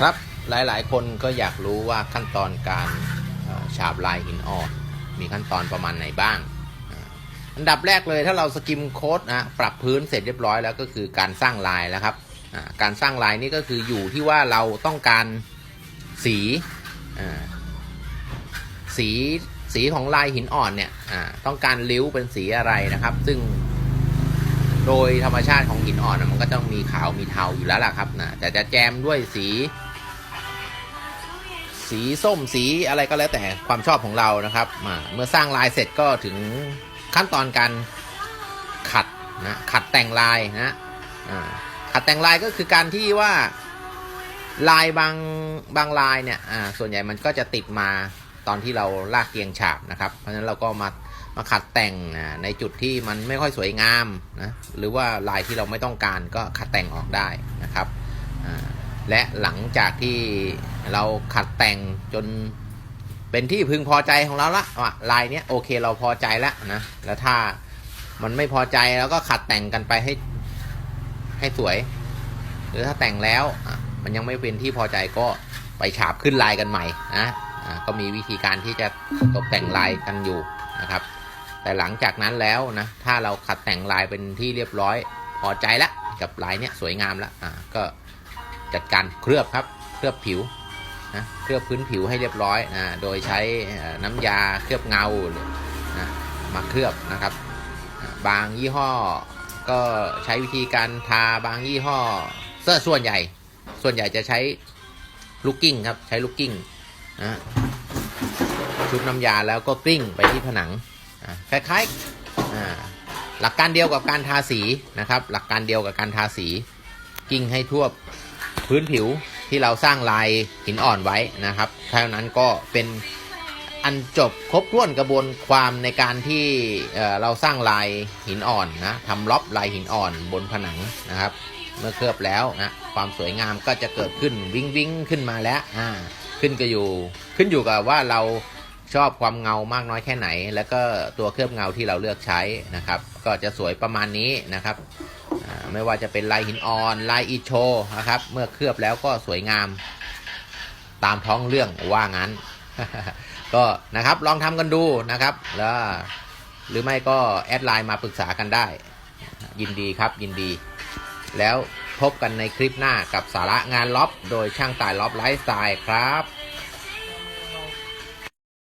ครับหลายๆ คนก็อยากรู้ว่าขั้นตอนการฉาบลายหินอ่อนมีขั้นตอนประมาณไหนบ้าง อันดับแรกเลยถ้าเราสกิมโค้ดนะปรับพื้นเสร็จเรียบร้อยแล้วก็คือการสร้างลายแล้วครับการสร้างลายนี่ก็คืออยู่ที่ว่าเราต้องการสีสีสีของลายหินอ่อนเนี่ยต้องการริ้วเป็นสีอะไรนะครับ ซึ่ง โดยธรรมชาติของหินอ่อนมันก็ต้องมีขาวมีเทาอยู่แล้วล่ะครับนะแต่จะแจมด้วยสี สีส้มสีอะไรก็แล้วแต่ความชอบของเรานะครับอ่าเมื่อสร้างลายเสร็จก็ถึงขั้นตอนการขัดนะขัดแต่งลายนะขัดแต่งลายก็คือการที่ว่าลายบางบางลายเนี่ยส่วนใหญ่มันก็จะติดมาตอนที่เราลากเกียงฉาบนะครับ เพราะฉะนั้นเราก็มา มาขัดแต่งอ่าในจุดที่มันไม่ค่อยสวยงามนะหรือว่าลายที่เราไม่ต้องการก็ขัดแต่งออกได้นะครับและหลังจากที่เราขัดแต่งจนเป็นที่พึงพอใจของเราละว่าลายเนี้ยโอเคเราพอใจแล้วนะแล้วถ้ามันไม่พอใจเราก็ขัดแต่งกันไปให้ให้สวย หรือถ้าแต่งแล้วมันยังไม่เป็นที่พอใจก็ไปฉาบขึ้นลายกันใหม่นะก็มีวิธีการที่จะตกแต่งลายกันอยู่นะครับ แต่หลังจากนั้นแล้วนะ ถ้าเราขัดแต่งลายเป็นที่เรียบร้อย พอใจแล้วกับลายเนี้ยสวยงามแล้วอ่าก็จัดการเคลือบครับเคลือบผิวนะเคลือบพื้นผิวให้เรียบร้อยนะโดยใช้น้ำยาเคลือบเงานะมาเคลือบนะครับ บางยี่ห้อก็ใช้วิธีการทาบางยี่ห้อเสื้อส่วนใหญ่ ส่วนใหญ่จะใช้ลูกกิ้งครับใช้ลูกกิ้งนะชุบน้ำยาแล้วก็กลิ้งไปที่ผนัง คล้ายๆหลักการเดียวกับการทาสีนะครับ หลักการเดียวกับการทาสีกิ้งให้ทั่วพื้นผิวที่เราสร้างลายหินอ่อนไว้นะครับเท่านั้นก็เป็นอันจบครบถ้วนกระบวนความในการที่เอ่อเราสร้างลายหินอ่อนนะทำล็อบลายหินอ่อนบนผนังนะครับ เมื่อเคลือบแล้วนะความสวยงามก็จะเกิดขึ้นวิ่งวิ่งขึ้นมาแล้วอ่าขึ้นก็อยู่ ขึ้นอยู่กับว่าเรา ชอบความเงามากน้อยแค่ไหน แล้วก็ตัวเคลือบเงาที่เราเลือกใช้นะครับ ก็จะสวยประมาณนี้นะครับไม่ว่าจะเป็นลายหินอ่อนลายอีโชนะครับ เมื่อเคลือบแล้วก็สวยงามตามท้องเรื่องว่างั้น ก็นะครับลองทำกันดูนะครับ แล้วหรือไม่ก็แอดไลน์มาปรึกษากันได้ ยินดีครับยินดี แล้วพบกันในคลิปหน้ากับสาระงานล็อบ โดยช่างต่ายล็อบไลฟ์สไตล์ครับ